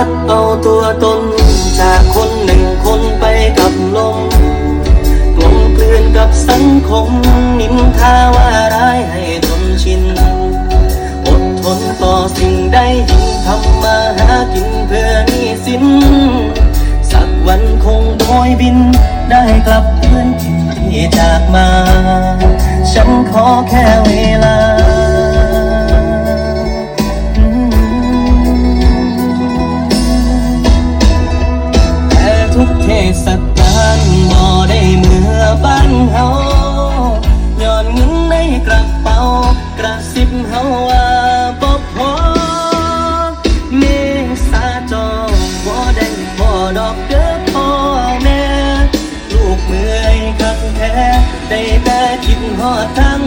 พัดเอาตัวตน จากคนหนึ่งคนไปกับลมกลมกลืนกับสังคม นินทาว่าร้ายให้ทนชิน อดทนต่อสิ่งใดยิ่งทำมาหากินเพื่อนี้สิน สักวันคงโดยบิน ได้กลับพื้นถิ่นที่จากมา ฉันขอแค่เวลา สัตางค์บ่ได้เมื่อบ้านเฮาย้อนเงินในกระเป๋ากระสิบเฮาว่าบ่พอเมษาจองบ่ได้พอดอกเด้อพ่อแม่ ลูกเมื่อยคักแท้ได้แต่คิดฮอดทาง